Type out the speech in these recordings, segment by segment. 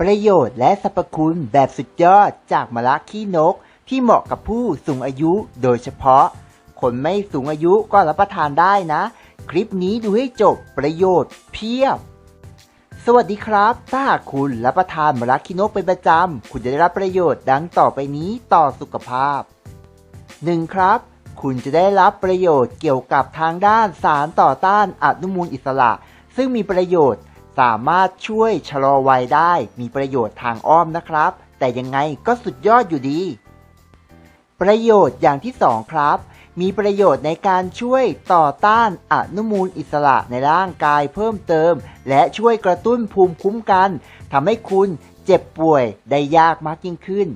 ประโยชน์และสรรพคุณแบบสุดยอดจากมะระขี้นก ที่เหมาะกับผู้สูงอายุโดยเฉพาะ คนไม่สูงอายุก็รับประทานได้นะ คลิปนี้ดูให้จบประโยชน์เพียบ สวัสดีครับ ถ้าหากคุณรับประทานมะระขี้นกเป็นประจำ คุณจะได้รับประโยชน์ดังต่อไปนี้ต่อสุขภาพ 1. ครับ คุณจะได้รับประโยชน์เกี่ยวกับทางด้านสารต่อต้านอนุมูลอิสระ ซึ่งมีประโยชน์ สามารถช่วยชะลอวัยได้มีประโยชน์ทางอ้อมนะครับ แต่ยังไงก็สุดยอดอยู่ดี ประโยชน์อย่างที่ 2 ครับ มีประโยชน์ในการช่วยต่อต้านอนุมูลอิสระในร่างกายเพิ่มเติม และช่วยกระตุ้นภูมิคุ้มกันทำให้คุณเจ็บป่วยได้ยากมากยิ่งขึ้น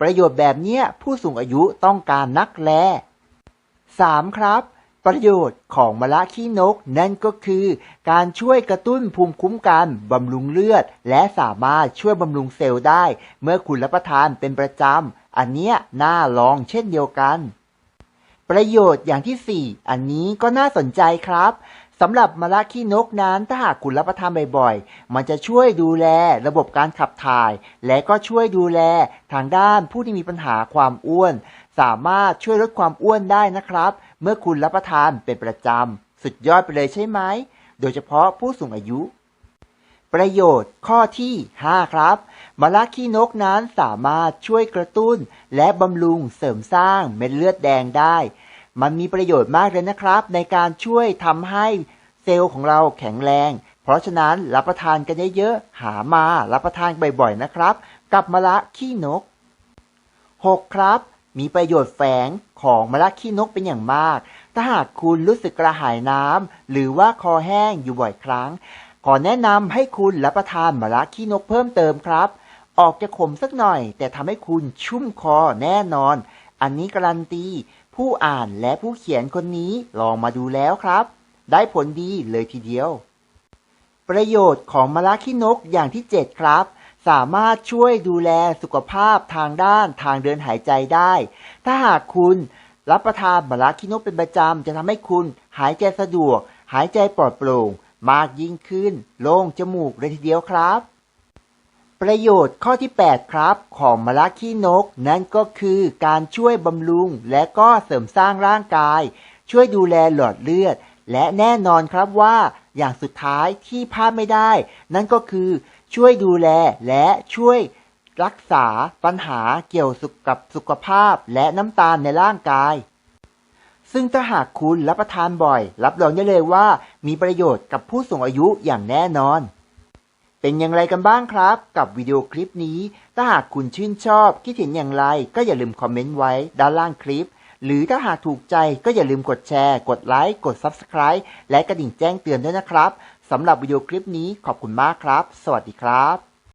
ประโยชน์แบบเนี้ยผู้สูงอายุต้องการนักแล 3. ครับ ประโยชน์ของมะระขี้นกนั่นก็คือ การช่วยกระตุ้นภูมิคุ้มกันบำรุงเลือด และสามารถช่วยบำรุงเซลล์ได้ เมื่อคุณรับประทานเป็นประจำ อันเนี้ยน่าลองเช่นเดียวกัน ประโยชน์อย่างที่ 4 อันนี้ก็น่าสนใจครับสำหรับมะระขี้นกนั้นถ้าหากคุณรับประทานบ่อยๆ มันจะช่วยดูแลระบบการขับถ่าย และก็ช่วยดูแลทางด้านผู้ที่มีปัญหาความอ้วน สามารถช่วยลดความอ้วนได้นะครับ เมื่อคุณรับประทานเป็นประจำ สุดยอดไปเลยใช่ไหม โดยเฉพาะผู้สูงอายุ ประโยชน์ข้อที่ 5 ครับมะระขี้นกนั้นสามารถช่วยกระตุ้น และบำรุงเสริมสร้างเม็ดเลือดแดงได้ มันมีประโยชน์มากเลยนะครับ ในการช่วยทำให้เซลล์ของเราแข็งแรง เพราะฉะนั้นรับประทานกันเยอะๆ หามารับประทานบ่อยๆนะครับ กับมะระขี้นก 6. ครับ มีประโยชน์แฝงของมะระขี้นกเป็นอย่างมาก ถ้าหากคุณรู้สึกกระหายน้ำหรือว่าคอแห้งอยู่บ่อยครั้ง ขอแนะนำให้คุณรับประทานมะระขี้นกเพิ่มเติมครับ ออกจะขมสักหน่อย แต่ทำให้คุณชุ่มคอแน่นอน อันนี้การันตีผู้อ่านและผู้เขียนคนนี้ลองมาดูแล้วครับ ได้ผลดีเลยทีเดียว ประโยชน์ของมะระขี้นกอย่างที่ 7 ครับ สามารถช่วยดูแลสุขภาพทางด้านทางเดินหายใจได้ ถ้าหากคุณรับประทานมะระขี้นกเป็นประจำ จะทำให้คุณหายใจสะดวก หายใจปลอดโปร่ง มากยิ่งขึ้น โล่งจมูกเลยทีเดียวครับ ประโยชน์ข้อที่ 8 ครับ ของมะระขี้นก นั่นก็คือการช่วยบำรุง และก็เสริมสร้างร่างกาย ช่วยดูแลหลอดเลือด และแน่นอนครับว่าอย่างสุดท้ายที่พลาดไม่ได้ นั่นก็คือ ช่วยดูแลและช่วยรักษาปัญหาเกี่ยวกับสุขภาพและน้ำตาลในร่างกาย ซึ่งถ้าหากคุณรับประทานบ่อย รับรองได้เลยว่า มีประโยชน์กับผู้สูงอายุอย่างแน่นอน เป็นอย่างไรกันบ้างครับ กับวิดีโอคลิปนี้ ถ้าหากคุณชื่นชอบ คิดเห็นอย่างไร ก็อย่าลืมคอมเมนต์ไว้ด้านล่างคลิป หรือถ้าหากถูกใจก็อย่าลืมกดแชร์ กดไลค์ กด Subscribe และกระดิ่งแจ้งเตือนด้วยนะครับ สำหรับวิดีโอคลิปนี้ขอบคุณมากครับ สวัสดีครับ